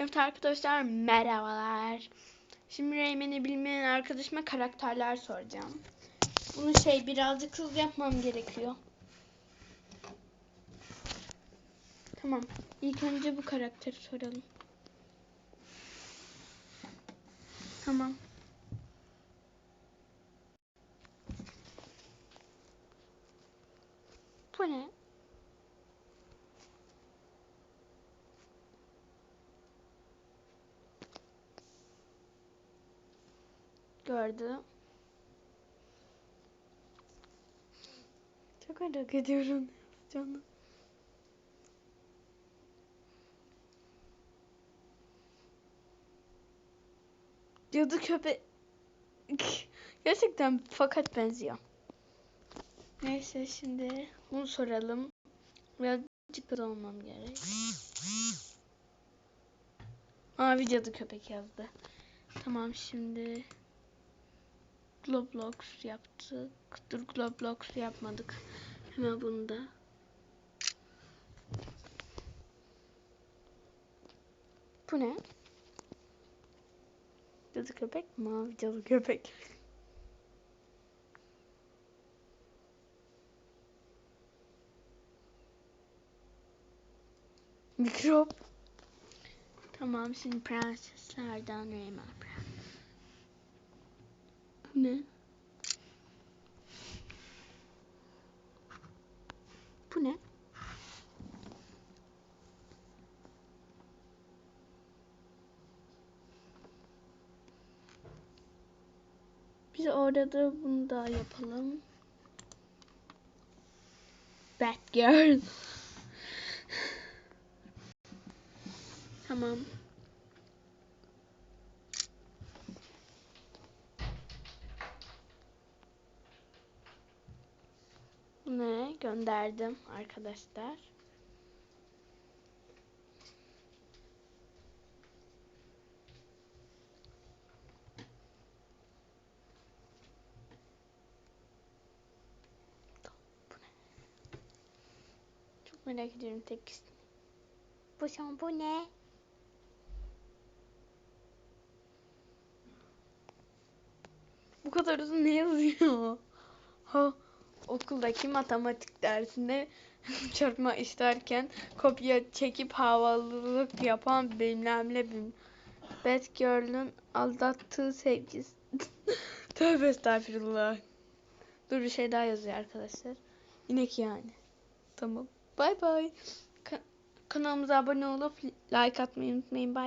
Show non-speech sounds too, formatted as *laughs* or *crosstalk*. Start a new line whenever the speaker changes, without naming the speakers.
Evet arkadaşlar merhabalar. Şimdi Reymen'i bilmeyen arkadaşıma karakterler soracağım. Bunu şey birazcık hızlı yapmam gerekiyor. Tamam. İlk önce bu karakteri soralım. Tamam. Bu ne? Gördü. Çok merak ediyorum. Canım. Cadı köpek. *laughs* Gerçekten fakat benziyor. Neyse şimdi bunu soralım. Birazcık da olmam gerek. Mavi cadı köpek yazdı. Tamam şimdi Globlox yaptık. Dur Globlox yapmadık. Hemen bunu da. Bu ne? Cadı köpek, mavi cadı köpek. Mikrop. Tamam şimdi prenseslerden Reymen. Bu ne? Bu ne? Biz orada da bunu da yapalım. Batgirl. *laughs* Tamam. Gönderdim arkadaşlar. Çok merak ediyorum tek. Bu son ne? Bu kadar uzun ne yazıyor? Ha, okuldaki matematik dersinde *laughs* çarpma isterken kopya çekip havalılık yapan bilmem ne bilmem. Batgirl'ün aldattığı sevgisi. *laughs* Tövbe estağfurullah. Dur bir şey daha yazıyor arkadaşlar. İnek yani. Tamam. Bay bay. Ka- kanalımıza abone olup like atmayı unutmayın. Bay